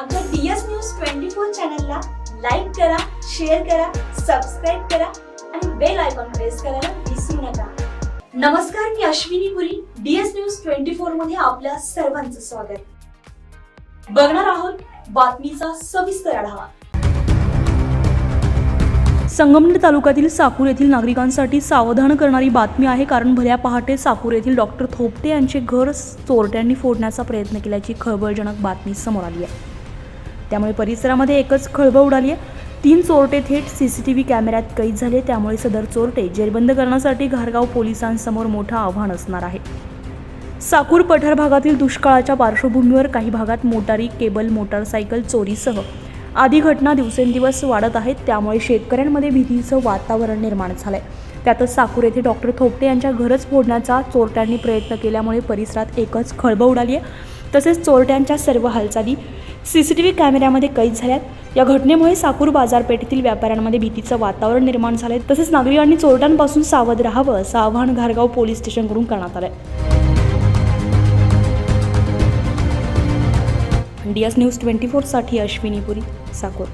आमच्या DS news twenty four चॅनलला like करा शेअर करा सबस्क्राईब करा आणि बेल आयकॉन प्रेस करायला विसरू नका. नमस्कार मी Ashwini Puri DS news twenty फोरमध्ये आपल्या सर्वांचं स्वागत. बघणार आहोत बातमीचा सविस्तर आढावा. संगमनेर तालुक्यातील साकूर येथील नागरिकांसाठी सावधान करणारी बातमी आहे. कारण भल्या पहाटे साकूर येथील डॉक्टर थोपटे यांचे घर चोरट्यांनी फोडण्याचा प्रयत्न केल्याची खळबळजनक बातमी समोर आली आहे. त्यामुळे परिसरामध्ये एकच खळबळ उडाली आहे. तीन चोरटे थेट सी सी टी व्ही कॅमेऱ्यात कैद झाले. त्यामुळे सदर चोरटे जेरबंद करण्यासाठी घारगाव पोलिसांसमोर मोठं आव्हान असणार आहे. साकूर पठार भागातील दुष्काळाच्या पार्श्वभूमीवर काही भागात मोटारी केबल मोटारसायकल चोरीसह आदी घटना दिवसेंदिवस वाढत आहेत. त्यामुळे शेतकऱ्यांमध्ये भीतीचं वातावरण निर्माण झालं आहे त्यातच साकूर येथे डॉक्टर थोपटे यांच्या घरच फोडण्याचा चोरट्यांनी प्रयत्न केल्यामुळे परिसरात एकच खळबळ उडाली आहे. तसेच चोरट्यांच्या सर्व हालचाली सी सी टी व्ही कॅमेऱ्यामध्ये कैद झाल्यात. या घटनेमुळे साकूर बाजारपेठेतील व्यापाऱ्यांमध्ये भीतीचं वातावरण निर्माण झालंय. तसेच नागरिकांनी चोरट्यांपासून सावध राहावं असं आवाहन घारगाव पोलीस स्टेशनकडून करण्यात आलंय. डी एस न्यूज ट्वेंटी फोरसाठी अश्विनी पुरी साकूर.